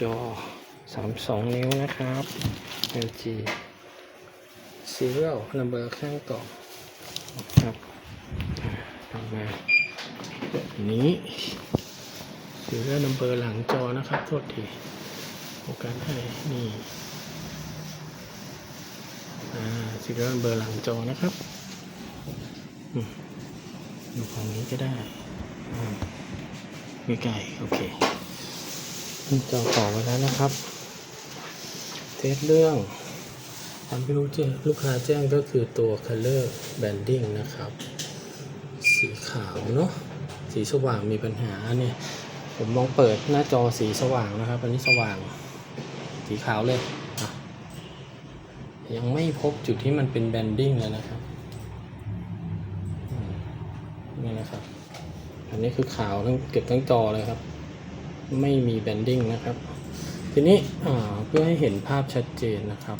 จอ 32 นิ้วนะครับ LG Serial Number ข้างกล่องนะครับต่อมาอันนี้ Serial Number หลังจอนะครับ โทษทีโฟกัสให้นี่อ่า Serial Number หลังจอนะครับอืมดูฝั่งนี้ก็ได้อืม ใกล้ๆ โอเคจอต่อไว้แล้วนะครับ เทสเรื่องตามที่รู้แจ้งลูกค้าแจ้งก็คือตัว color banding นะครับ สีขาวเนาะ สีสว่างมีปัญหาเนี่ย ผมลองเปิดหน้าจอสีสว่างนะครับ อันนี้สว่าง สีขาวเลย ยังไม่พบจุดที่มันเป็น banding เลยนะครับนี่นะครับ อันนี้คือขาวทั้งเก็บทั้งจอเลยครับ ไม่มีแบนดิ้งนะครับ ทีนี้เพื่อให้เห็นภาพชัดเจนนะครับ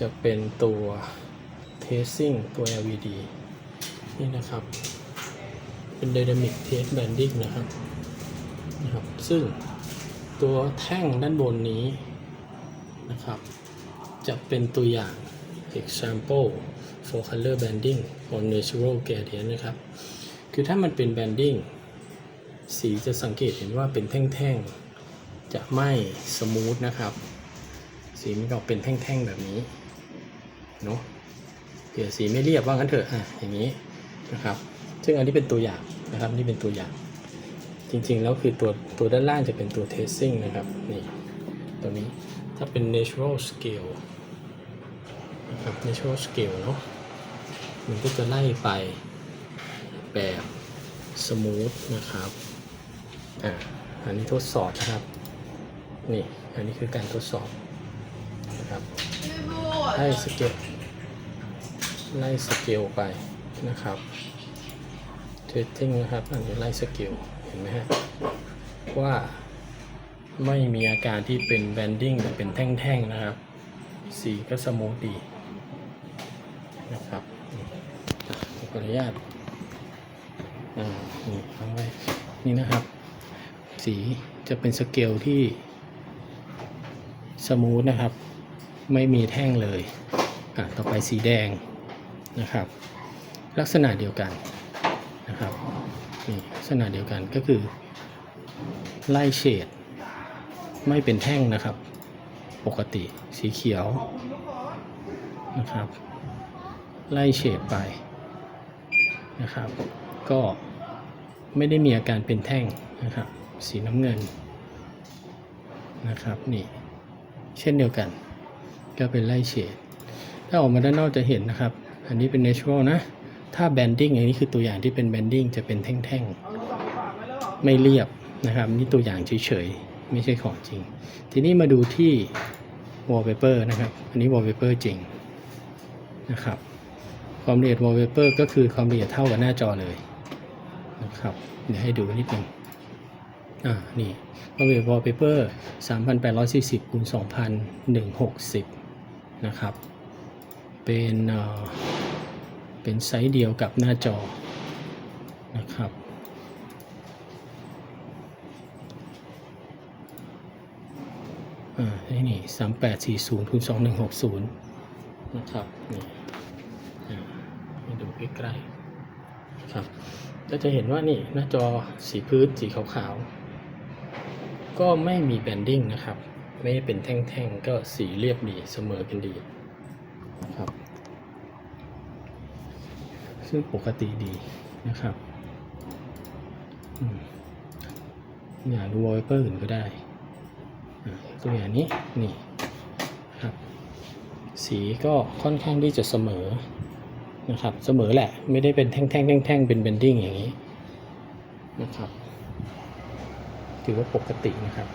จะเป็นตัว tracing ตัว LED นี่นะครับ เป็น dynamic trace banding นะครับนะครับ ซึ่งตัวแท่งด้านบนนี้นะครับ จะเป็นตัวอย่าง example for color banding on natural gradient นะครับ คือถ้ามันเป็น banding สีจะสังเกตเห็นว่าเป็นแท่งๆ จะไม่สมูทนะครับ สีมันออกเป็นแท่งๆแบบนี้เนาะเดี๋ยวสีไม่เรียบว่างั้นเถอะอะอย่างนี้นะครับ ซึ่งอันนี้เป็นตัวอย่างนะครับนี่เป็นตัวอย่าง จริงๆแล้วคือตัวตัวด้านล่างจะเป็นตัว tracing นะครับนี่ตัวนี้ถ้าเป็น natural scale นะครับ natural scale เนาะมันก็จะไล่ไป แบบสมูทนะครับอ่าอันนี้ทดสอบนะครับ นี่ อันนี้คือการทดสอบนะครับไล่สเกลไล่สเกลไปนะครับเทสติ้งนะครับ อันนี้ไล่สเกลเห็นไหมฮะว่าไม่มีอาการที่เป็นแบนดิ้งแต่เป็นแท่งๆนะครับ สีก็สมูทดีนะครับนี่อะขออนุญาต อ่านี่ฟังไว้นี่นะครับ สีจะเป็นสเกลที่สมูทนะครับ ไม่มีแท่งเลยอะต่อไปสีแดงนะครับ ลักษณะเดียวกันนะครับนี่ลักษณะเดียวกันก็คือ ไล่เฉดไม่เป็นแท่งนะครับ ปกติสีเขียวนะครับ ไล่เฉดไปนะครับ ก็ ไม่ได้มีอาการเป็นแท่งนะครับ สีน้ำเงินนะครับนี่เช่นเดียวกัน ก็เป็นไล่เฉดถ้าออกมาด้านนอกจะเห็นนะครับ อันนี้เป็น natural นะ ถ้า banding อันนี้คือตัวอย่างที่เป็น banding จะเป็นแท่งๆ ไม่เรียบนะครับ นี่ตัวอย่างเฉยๆ ไม่ใช่ของจริง ทีนี้มาดูที่ wallpaper นะครับ อันนี้ wallpaper จริงนะครับ ความละเอียด wallpaper ก็คือความละเอียดเท่ากับหน้าจอเลย นะครับ เดี๋ยวให้ดูนิดนึงอ่า นี่ความละเอียด wallpaper 3,840คูณ2,160 นะครับ เป็นเอ่อเป็นไซส์เดียวกับหน้าจอนะครับอ่านี่นี่3840คูณ2160นะครับ นี่อ่าดูใกล้ๆ ครับก็จะเห็นว่านี่หน้าจอสีพื้นสีขาวๆ ก็ไม่มีแบนดิ้งนะครับ ไม่เป็นแท่งๆ ก็สีเรียบดีเสมอกันดีครับ ซึ่งปกติดีนะครับอืมอยากดูวอลเปอร์อื่นก็ได้ตัวอย่างนี้นี่ครับ สีก็ค่อนข้างที่จะเสมอ นะครับเสมอแหละไม่ได้เป็นแท่งๆแท่งๆเป็นเบนดิ้งอย่างนี้นะครับ ถือว่าปกตินะครับ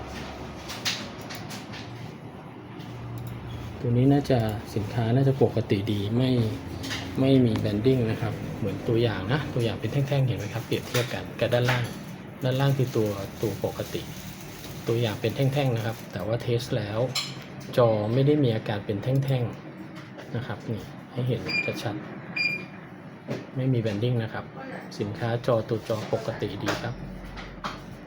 ตัวนี้น่าจะสินค้าน่าจะปกติดีไม่ไม่มีแบนดิ้งนะครับ เหมือนตัวอย่างนะ ตัวอย่างเป็นแท่งๆ เห็นไหมครับ เปรียบเทียบกันกับด้านล่าง ด้านล่างคือตัวตัวปกติ ตัวอย่างเป็นแท่งๆ นะครับ แต่ว่าเทสแล้ว จอไม่ได้มีอาการเป็นแท่งๆ นะครับ นี่ให้เห็นชัดๆ ไม่มีแบนดิ้งนะครับ สินค้าจอตัวจอปกติดีครับ